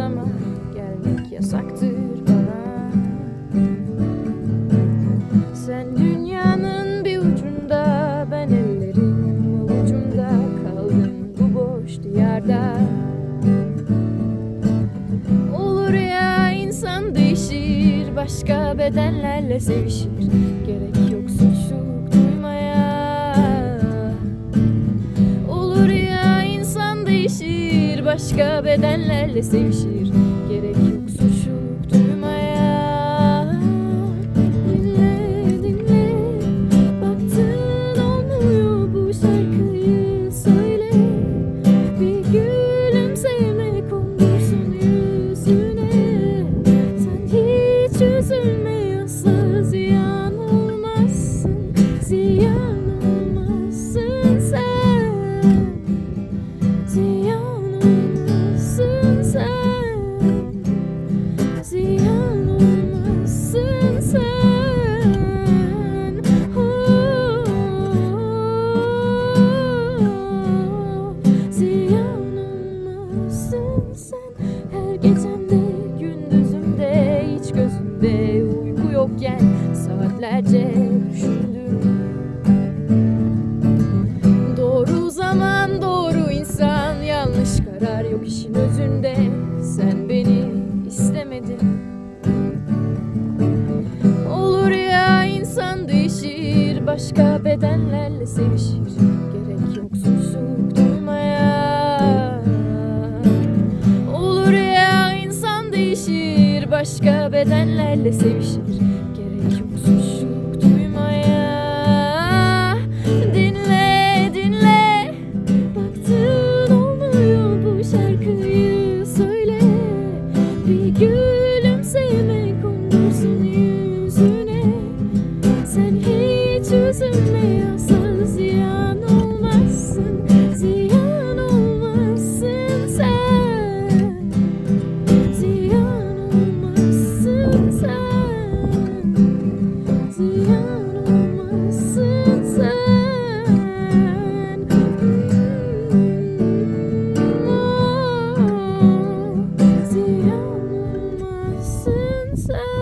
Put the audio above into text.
ama gelmek yasaktır bana. Sen dünyanın bir ucunda ben ellerim avucumda kaldım bu boş diyarda. Olur ya insan değişir başka bedenlerle sevişir. Gerek yok suçluluk duymaya. Olur ya insan değişir başka bedenlerle sevişir işin özünde Sen beni istemedin. Olur ya insan değişir başka bedenlerle sevişir. Gerek yok suçluluk duymaya. Olur ya insan değişir başka bedenlerle sevişir So.